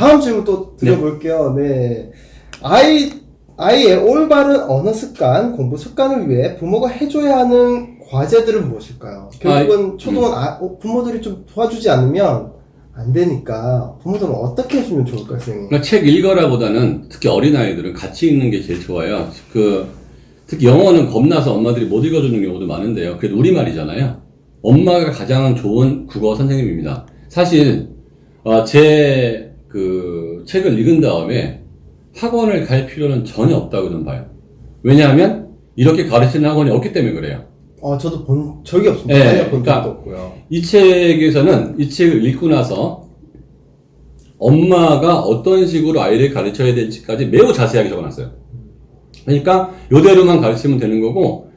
다음 질문 또 드려볼게요. 네. 아이, 아이의 올바른 언어 습관, 공부 습관을 위해 부모가 해줘야 하는 과제들은 무엇일까요? 결국은 초등은 아, 어, 부모들이 좀 도와주지 않으면 안 되니까 부모들은 어떻게 해주면 좋을까요, 선생님? 그러니까 책 읽어라보다는 특히 어린 아이들은 같이 읽는 게 제일 좋아요. 그, 특히 영어는 겁나서 엄마들이 못 읽어주는 경우도 많은데요. 그래도 우리 말이잖아요. 엄마가 가장 좋은 국어 선생님입니다. 사실, 어, 제 그 책을 읽은 다음에 학원을 갈 필요는 전혀 없다고 저는 봐요. 왜냐하면 이렇게 가르치는 학원이 없기 때문에 그래요. 어, 저도 본 적이 없습니다. 네, 전혀 본 그러니까 적도 없고요. 이 책에서는 이 책을 읽고 나서 엄마가 어떤 식으로 아이를 가르쳐야 될지까지 매우 자세하게 적어놨어요. 그러니까 요대로만 가르치면 되는 거고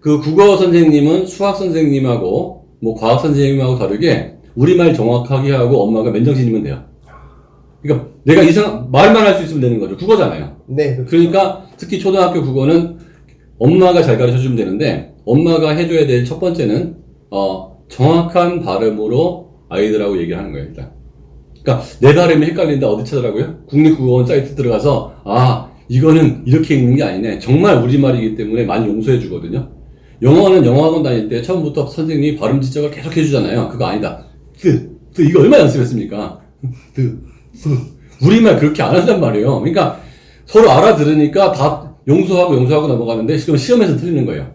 그 국어 선생님은 수학 선생님하고 뭐 과학 선생님하고 다르게 우리말 정확하게 하고 엄마가 맨정신이면 돼요. 그러니까 내가 이상 말만 할 수 있으면 되는 거죠. 국어잖아요. 네. 그렇죠. 그러니까 특히 초등학교 국어는 엄마가 잘 가르쳐 주면 되는데 엄마가 해줘야 될 첫 번째는 어, 정확한 발음으로 아이들하고 얘기를 하는 거예요 일단. 그러니까 내 발음이 헷갈린다 어디 찾으라고요? 국립국어원 사이트 들어가서 아 이거는 이렇게 읽는 게 아니네. 정말 우리말이기 때문에 많이 용서해 주거든요. 영어는 영어학원 다닐 때 처음부터 선생님이 발음 지적을 계속 해주잖아요. 그거 아니다. 그, 그 이거 얼마 연습했습니까? 그, 그. 우리말 그렇게 안 한단 말이에요. 그러니까 서로 알아들으니까 다 용서하고 용서하고 넘어가는데 지금 시험에서 틀리는 거예요.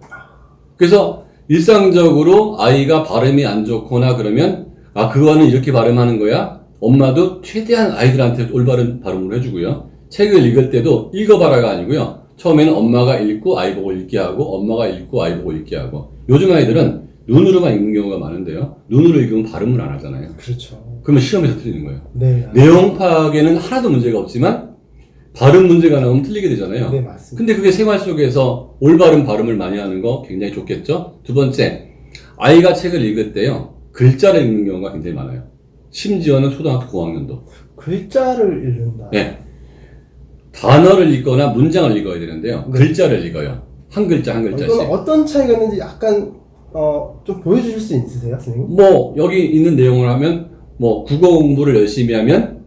그래서 일상적으로 아이가 발음이 안 좋거나 그러면 아 그거는 이렇게 발음하는 거야. 엄마도 최대한 아이들한테 올바른 발음을 해주고요. 책을 읽을 때도 읽어봐라가 아니고요. 처음에는 엄마가 읽고 아이 보고 읽게 하고 엄마가 읽고 아이 보고 읽게 하고 요즘 아이들은 눈으로만 읽는 경우가 많은데요. 눈으로 읽으면 발음을 안 하잖아요. 그렇죠. 그러면 시험에서 틀리는 거예요. 네. 내용 파악에는 하나도 문제가 없지만 발음 문제가 나오면 틀리게 되잖아요. 네, 맞습니다. 근데 그게 생활 속에서 올바른 발음을 많이 하는 거 굉장히 좋겠죠? 두 번째, 아이가 책을 읽을 때요, 글자를 읽는 경우가 굉장히 많아요. 심지어는 초등학교 고학년도. 글자를 읽는다. 네. 단어를 읽거나 문장을 읽어야 되는데요. 네. 글자를 읽어요. 한 글자 한 글자씩. 어떤 차이가 있는지 약간 어, 좀 보여주실 수 있으세요, 선생님? 뭐, 여기 있는 내용을 하면, 뭐, 국어 공부를 열심히 하면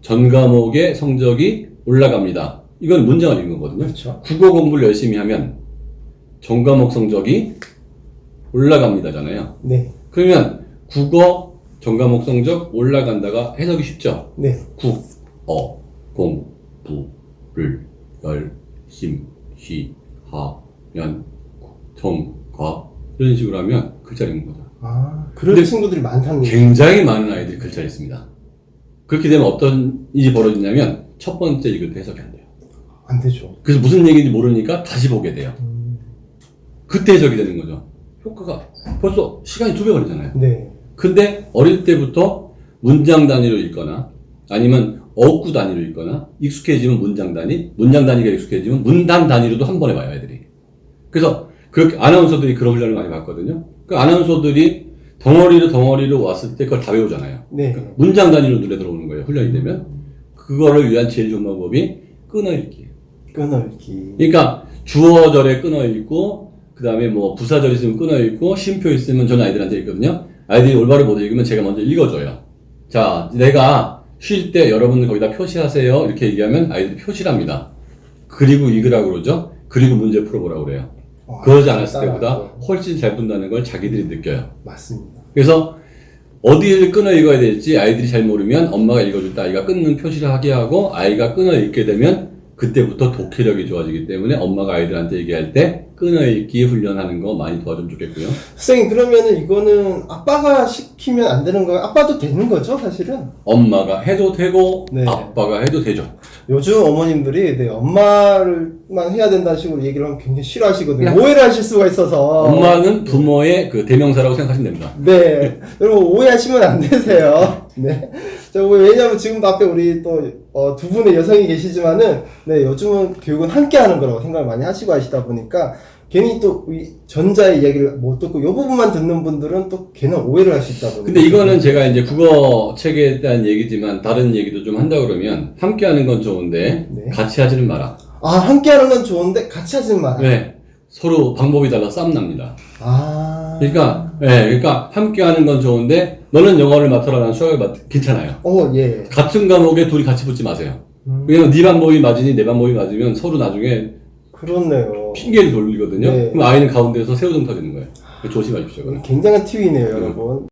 전 과목의 성적이 올라갑니다. 이건 문장을 읽는 거거든요. 그렇죠. 국어 공부를 열심히 하면 전 과목 성적이 올라갑니다잖아요. 네, 그러면 국어 전 과목 성적 올라간다가 해석이 쉽죠. 네, 국어 공부를 열심히 하면 전과 이런 식으로 하면 글자를 읽는 거다. 아, 그런 근데 친구들이 많다는 얘기. 굉장히 많은 아이들이 글자를 읽습니다. 그렇게 되면 어떤 일이 벌어지냐면 첫 번째 읽을 때 해석이 안 돼요. 안 되죠. 그래서 무슨 얘기인지 모르니까 다시 보게 돼요. 음, 그때 해석이 되는 거죠. 효과가 벌써 시간이 두 배 걸리잖아요. 네, 근데 어릴 때부터 문장 단위로 읽거나 아니면 어구 단위로 읽거나 익숙해지면 문장 단위, 문장 단위가 익숙해지면 문단 단위로도 한 번에 봐요, 애들이. 그래서 그렇게 아나운서들이 그런 훈련을 많이 받거든요. 그 아나운서들이 덩어리로 덩어리로 왔을 때 그걸 다 외우잖아요. 네. 문장 단위로 눈에 들어오는 거예요, 훈련이 되면. 그거를 위한 제일 좋은 방법이 끊어읽기예요. 끊어읽기. 그러니까 주어절에 끊어 읽고 그 다음에 뭐 부사절 있으면 끊어 읽고 쉼표 있으면 저는 아이들한테 읽거든요. 아이들이 올바로 못 읽으면 제가 먼저 읽어줘요. 자, 내가 쉴 때 여러분 거기다 표시하세요. 이렇게 얘기하면 아이들이 표시를 합니다. 그리고 읽으라고 그러죠. 그리고 문제 풀어보라고 그래요. 어, 그러지 않았을 때보다. 훨씬 잘 푼다는 걸 자기들이 느껴요. 맞습니다. 그래서 어디를 끊어 읽어야 될지 아이들이 잘 모르면 엄마가 읽어줄 때 아이가 끊는 표시를 하게 하고 아이가 끊어 읽게 되면 그때부터 독해력이 좋아지기 때문에 엄마가 아이들한테 얘기할 때 끊어 읽기 훈련하는 거 많이 도와주면 좋겠고요. 선생님, 그러면은 이거는 아빠가 시키면 안 되는 거예요? 아빠도 되는 거죠, 사실은? 엄마가 해도 되고 네. 아빠가 해도 되죠. 요즘 어머님들이 네, 엄마를만 해야 된다는 식으로 얘기를 하면 굉장히 싫어하시거든요. 네. 오해를 하실 수가 있어서. 엄마는 부모의 그 대명사라고 생각하시면 됩니다. 네. 여러분, 오해하시면 안 되세요. 네. 자, 왜냐면 지금도 앞에 우리 또, 어, 두 분의 여성이 계시지만은, 네, 요즘은 교육은 함께 하는 거라고 생각을 많이 하시고 하시다 보니까, 괜히 또, 이 전자의 이야기를 못 듣고, 요 부분만 듣는 분들은 또 걔는 오해를 할 수 있다 보니까. 근데 이거는 제가 이제 국어 책에 대한 얘기지만 다른 얘기도 좀 한다 그러면 함께 하는 건 좋은데 네. 같이 하지는 마라. 아, 함께 하는 건 좋은데, 같이 하지는 마라. 왜? 서로 방법이 달라 싸움 납니다. 아. 그러니까 네, 그러니까 함께 하는 건 좋은데 너는 영어를 맡아라 난 수학을 맡 괜찮아요. 어, 예. 같은 과목에 둘이 같이 붙지 마세요. 음, 왜냐면 네 방법이 맞으니 내 방법이 맞으면 서로 나중에 그렇네요. 핑계를 돌리거든요. 네. 그럼 아이는 가운데서 새우등 터지는 거예요. 조심하십시오. 그건. 굉장한 팁이네요, 여러분.